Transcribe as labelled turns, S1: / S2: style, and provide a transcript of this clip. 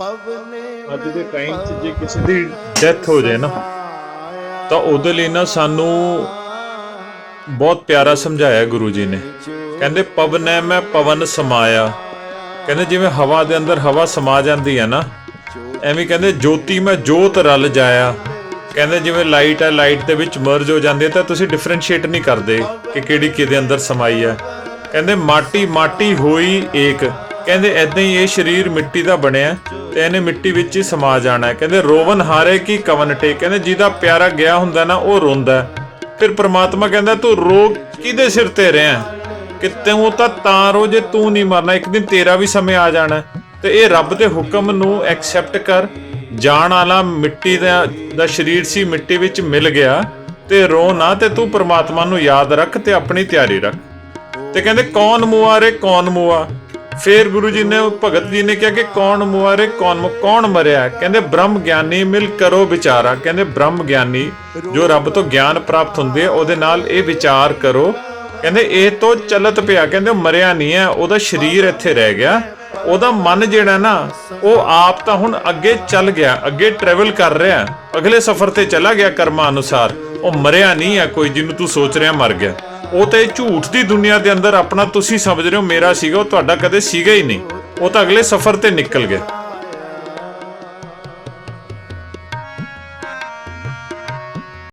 S1: ਅੱਜ ਦੇ ਟਾਈਮ 'ਚ ਜੇ ਕਿਸੇ ਦੀ ਡੈਥ ਹੋ ਜਾਏ ਨਾ ਤਾਂ ਉਹਦੇ ਲਈ ਨਾ ਸਾਨੂੰ ਬਹੁਤ ਪਿਆਰਾ ਸਮਝਾਇਆ ਗੁਰੂ ਜੀ ਨੇ। ਕਹਿੰਦੇ ਪਵਨੈ ਮੈਂ ਪਵਨ ਸਮਾਇਆ। ਕਹਿੰਦੇ ਜਿਵੇਂ ਹਵਾ ਦੇ ਅੰਦਰ ਹਵਾ ਸਮਾ ਜਾਂਦੀ ਹੈ ਨਾ ਐਵੇਂ ਕਹਿੰਦੇ ਜੋਤੀ ਮੈਂ ਜੋਤ ਰਲ ਜਾਇਆ। ਕਹਿੰਦੇ ਜਿਵੇਂ ਲਾਈਟ ਹੈ ਲਾਈਟ ਦੇ ਵਿੱਚ ਮਰਜ ਹੋ ਜਾਂਦੀ ਹੈ ਤਾਂ ਤੁਸੀਂ ਡਿਫਰੈਂਸ਼ੀਏਟ ਨਹੀਂ ਕਰਦੇ ਕਿ ਕਿਹੜੀ ਕਿਹਦੇ ਅੰਦਰ ਸਮਾਈ ਹੈ ਕਹਿੰਦੇ ਮਾਟੀ ਮਾਟੀ ਹੋਈ ਏਕ। ਕਹਿੰਦੇ ਐਦਾਂ ਹੀ ਇਹ ਸਰੀਰ ਮਿੱਟੀ ਦਾ ਬਣਿਆ ਤੇ ਇਹਨੇ ਮਿੱਟੀ ਵਿੱਚ ਹੀ ਸਮਾ ਜਾਣਾ। ਕਹਿੰਦੇ ਰੋਵਨ ਹਾਰੇ ਕੀ ਕਵਨ ਟੇ? ਕਹਿੰਦੇ ਜਿਹਦਾ ਪਿਆਰਾ ਗਿਆ ਹੁੰਦਾ ਨਾ ਉਹ ਰੋਂਦਾ। ਫਿਰ ਪ੍ਰਮਾਤਮਾ ਕਹਿੰਦਾ, ਤੂੰ ਰੋ ਕਿਹਦੇ ਸਿਰ ਤੇ ਰਿਹਾ ਕਿ ਤੂੰ ਤਾਂ ਤਾਂ ਰੋ ਜੇ ਤੂੰ ਨਹੀਂ ਮਰਨਾ। ਇੱਕ ਦਿਨ ਤੇਰਾ ਵੀ ਸਮੇਂ ਆ ਜਾਣਾ। ਤੇ ਇਹ ਰੱਬ ਦੇ ਹੁਕਮ ਨੂੰ ਐਕਸੈਪਟ ਕਰ। ਜਾਣ ਵਾਲਾ ਮਿੱਟੀ ਦਾ ਦਾ ਸਰੀਰ ਸੀ, ਮਿੱਟੀ ਵਿੱਚ ਮਿਲ ਗਿਆ। ਤੇ ਰੋ ਨਾ ਤੇ ਤੂੰ ਪ੍ਰਮਾਤਮਾ ਨੂੰ ਯਾਦ ਰੱਖ ਤੇ ਆਪਣੀ ਤਿਆਰੀ ਰੱਖ। ਤੇ ਕਹਿੰਦੇ, ਕੌਣ ਮੁਆਰੇ ਕੌਣ ਮੁਆ ਫਿਰ ਗੁਰੂ ਜੀ ਨੇ, ਭਗਤ ਜੀ ਨੇ ਕਿਹਾ ਕਿ ਕੌਣ ਮੁਆਰੇ, ਕੌਣ ਕੌਣ ਮਰਿਆ? ਕਹਿੰਦੇ ਬ੍ਰਹਮ ਗਿਆਨੀ ਮਿਲ ਕਰੋ ਵਿਚਾਰਾ। ਕਹਿੰਦੇ ਬ੍ਰਹਮ ਗਿਆਨੀ, ਜੋ ਰੱਬ ਤੋਂ ਗਿਆਨ ਪ੍ਰਾਪਤ ਹੁੰਦੇ ਉਹਦੇ ਨਾਲ ਇਹ ਵਿਚਾਰ ਕਰੋ। ਕਹਿੰਦੇ ਇਹ ਤੋਂ ਚਲਤ ਪਿਆ, ਕਹਿੰਦੇ ਉਹ ਮਰਿਆ ਨਹੀਂ ਹੈ, ਉਹਦਾ ਸਰੀਰ ਇੱਥੇ ਰਹਿ ਗਿਆ। ਉਹਦਾ ਮਨ ਜਿਹੜਾ ਨਾ, ਉਹ ਆਪ ਤਾਂ ਹੁਣ ਅੱਗੇ ਚੱਲ ਗਿਆ, ਅੱਗੇ ਟਰੈਵਲ ਕਰ ਰਿਹਾ ਅਗਲੇ ਸਫ਼ਰ ਤੇ ਚਲਾ ਗਿਆ ਕਰਮਾਂ ਅਨੁਸਾਰ। ਉਹ ਮਰਿਆ ਨਹੀਂ ਹੈ, ਕੋਈ ਜਿਹਨੂੰ ਤੂੰ ਸੋਚ ਰਿਹਾ ਮਰ ਗਿਆ। ਉਹ ਤਾਂ ਇਹ ਝੂਠ ਦੀ ਦੁਨੀਆ ਦੇ ਅੰਦਰ ਆਪਣਾ ਤੁਸੀਂ ਸਮਝ ਰਹੇ ਹੋ, ਮੇਰਾ ਸੀਗਾ, ਉਹ ਤੁਹਾਡਾ ਕਦੇ ਸੀਗਾ ਹੀ ਨਹੀਂ। ਉਹ ਤਾਂ ਅਗਲੇ ਸਫ਼ਰ ਤੇ ਨਿਕਲ ਗਿਆ